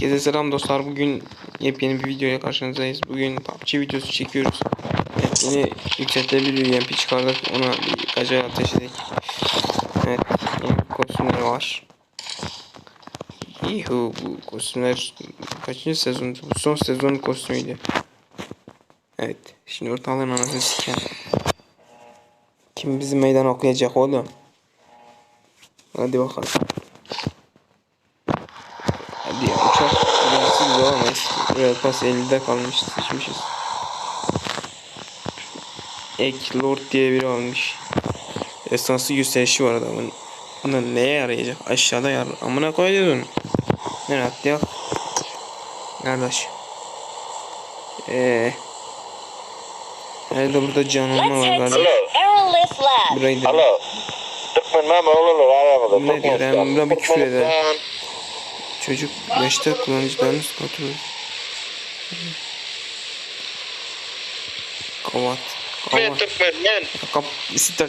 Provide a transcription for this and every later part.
Herkese selam dostlar. Bugün yepyeni bir videoya karşınızdayız. Bugün PUBG videosu çekiyoruz. Evet, yeni yükseltilebilir UMP çıkardık. Ona bir gaca ateşledik. Evet, yeni kostümleri var. Yuhu bu kostümler kaçıncı sezon? Bu son sezonun kostümüydü. Evet, şimdi ortalığın anasını siken. Kim bizi meydan okuyacak oğlum? Hadi bakalım. Hadi ya uçak güvensiz güzel ama Royal Pass 50'de kalmış seçmişiz. Ek Lord diye biri almış. Esansı gösterişi var adamın. Bunlar neye yarayacak? Aşağıda yar. Amına koyacağız onu. Nereye atlayak? Kardeş. Eee. Nerede burada canlanma var Lab. Burayı da. Alo. Ne diyor? Ben buna bir küfür ederim. Çocuk yaşta kullanıcılarınız kontrol. Kavat. tıkmın lan. Kap ister.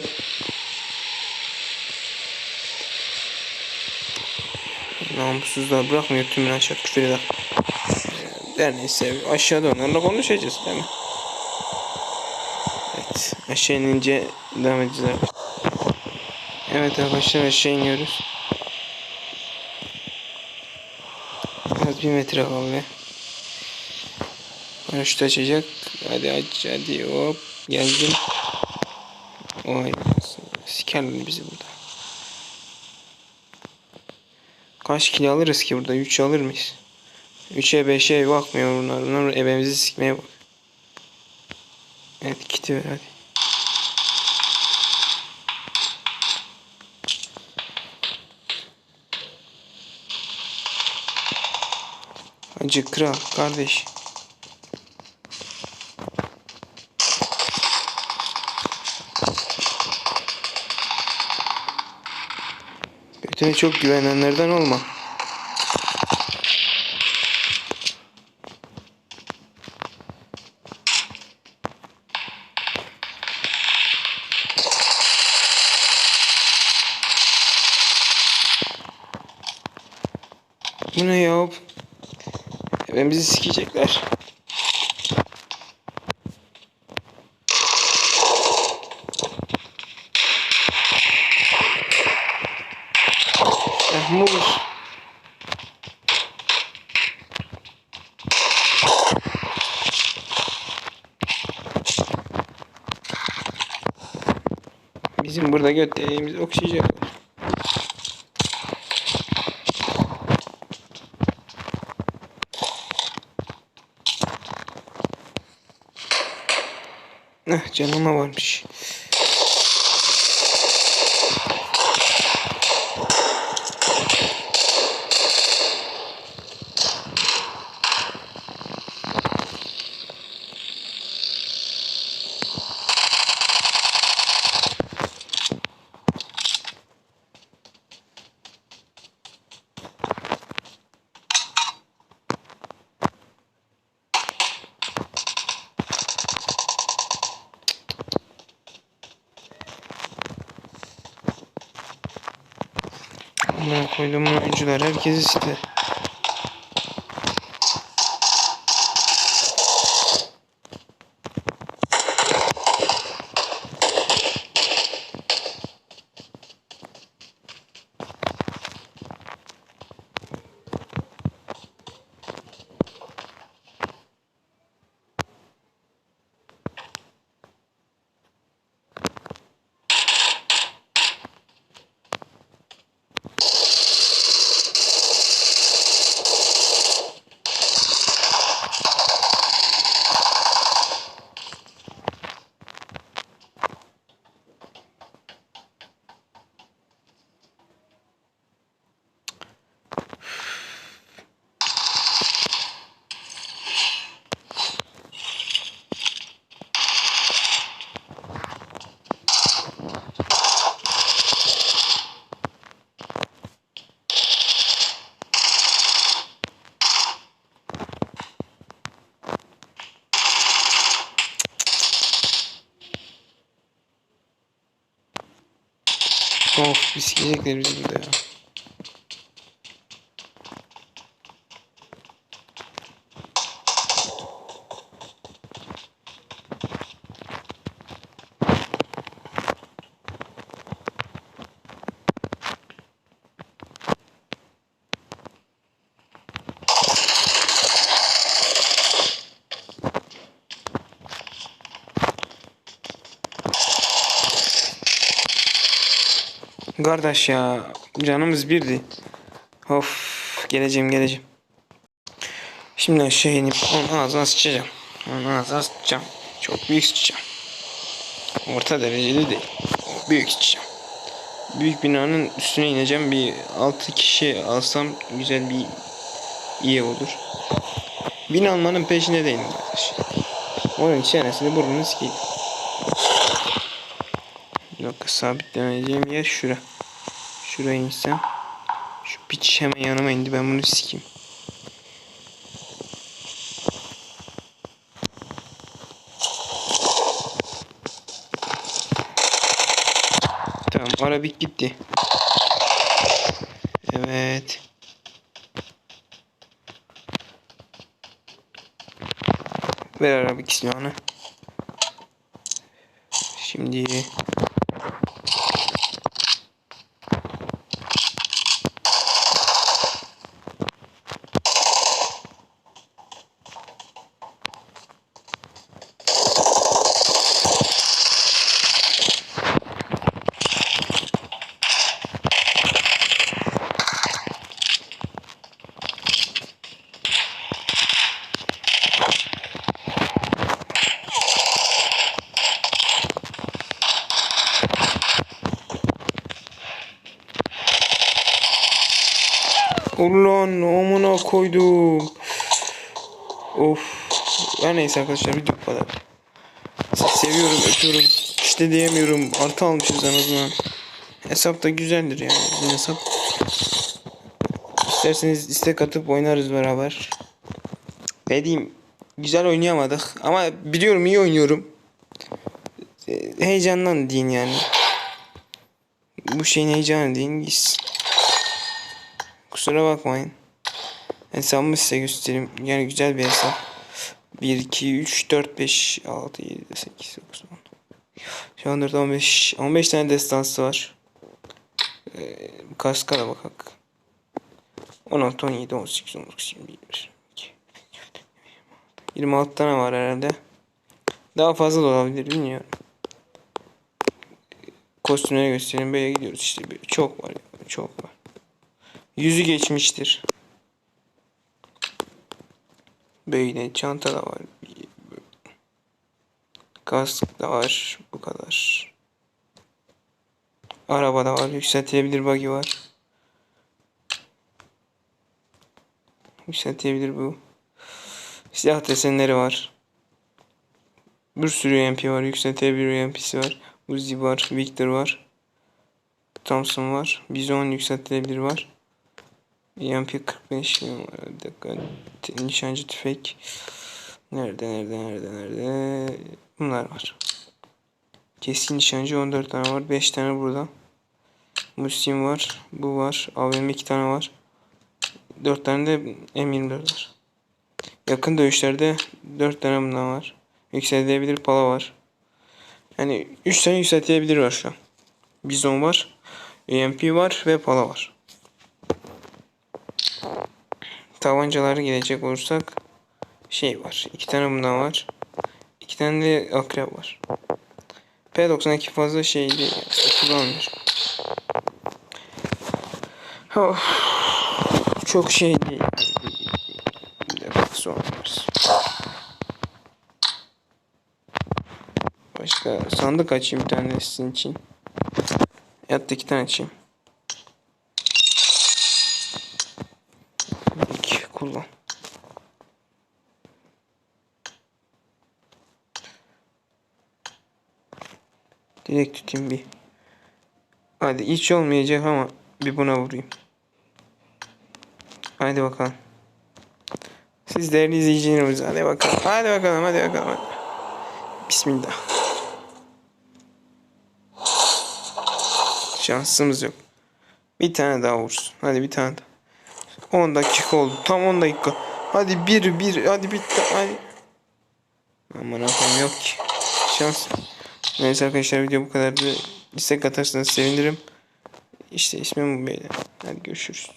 Namussuzlar bırakmıyor tümünü aşağı küfür eder. Her neyse aşağıda onlarla konuşacağız değil mi? Evet aşağı inince devam edeceğiz. Evet arkadaşlar aşağı iniyoruz. Az bir metre kaldı. Paraşüt açacak. Hadi aç hadi hop. Geldim. Oy. Sikerler bizi burada. Kaç kilo alırız ki burada? 3 alır mıyız? 3'e 5'e bakmıyor bunlar. Bunlar ebemizi sikmeye bak. Evet kiti ver hadi. Hacı kral kardeş. Götüne çok güvenenlerden olma. Bu ne ya? Ben bizi sikecekler. Bizim burada göt deliğimizi okşayacaklar. Eh canıma varmış. Buna koyduğum oyuncular herkesi site. Of sikecekler bizi burada ya. Kardeş ya canımız birdi. Of geleceğim geleceğim. Şimdi aşağı inip onun ağzına sıçacağım. Onun ağzına sıçacağım. Çok büyük sıçacağım. Orta dereceli değil. Büyük sıçacağım. Büyük binanın üstüne ineceğim. Bir 6 kişi alsam güzel bir iyi olur. Bin almanın peşinde değilim kardeş. Onun çenesini burnunu sikeyim. Bir dakika sabitleneceğim yer şura. Şuraya insem. Şu piç hemen yanıma indi ben bunu sikeyim. Tamam arabik gitti. Evet. Ver arabik silahını. Şimdi Ulan amına koydum. Of. Her neyse arkadaşlar video bu kadar. Seviyorum, öpüyorum. İşte diyemiyorum. Artı almışız en azından. Hesap da güzeldir yani. Bizim hesap. İsterseniz istek atıp oynarız beraber. Ne diyeyim? Güzel oynayamadık. Ama biliyorum iyi oynuyorum. Heyecandan deyin yani. Bu şeyin heyecanı deyin gitsin. Kusura bakmayın. Hesabımı size göstereyim. Yani güzel bir hesap. 1, 2, 3, 4, 5, 6, 7, 8, 9, 10. Şu an 4, 15, 15 tane destansı var. Ee, kaska da bakak. 16, 17, 18, 19, 20, 21, 22, 26 tane var herhalde. Daha fazla da olabilir bilmiyorum. Kostümleri göstereyim. Böyle gidiyoruz işte. Çok var ya. Çok var. Yüzü geçmiştir. Böyle çanta da var. Kask da var. Bu kadar. Araba da var. Yükseltilebilir buggy var. Yükseltilebilir bu. Silah desenleri var. Bir sürü UMP var. Yükseltilebilir UMP'si var. Uzi var. Victor var. Thompson var. Bizon yükseltilebilir var. EMP 45 bir dakika. Nişancı tüfek. Nerede nerede nerede nerede? Bunlar var. Keskin nişancı 14 tane var 5 tane burada. Muslim var bu var AVM 2 tane var. 4 tane de M24 var. Yakın dövüşlerde 4 tane bundan var. Yükseltilebilir pala var. Yani 3 tane yükseltilebilir var şu an. Bizon var EMP var ve pala var tabancalara gelecek olursak şey var. iki tane bundan var. iki tane de akrep var. P92 fazla şey değil. Kullanılır. Oh, çok şey değil. Bir. Başka sandık açayım bir tane sizin için. Hatta iki tane açayım. İki kullan. Direkt tutayım bir. Hadi hiç olmayacak ama bir buna vurayım. Hadi bakalım. Siz değerli izleyicilerimiz hadi bakalım. Hadi bakalım hadi bakalım. Hadi. Bismillah. Şansımız yok. Bir tane daha vursun. Hadi bir tane daha. 10 dakika oldu. Tam 10 dakika. Hadi bir bir hadi bitti hadi. Aman akım yok ki. Şans. Neyse arkadaşlar video bu kadardı. İstek atarsanız sevinirim. İşte ismim bu böyle. Hadi görüşürüz.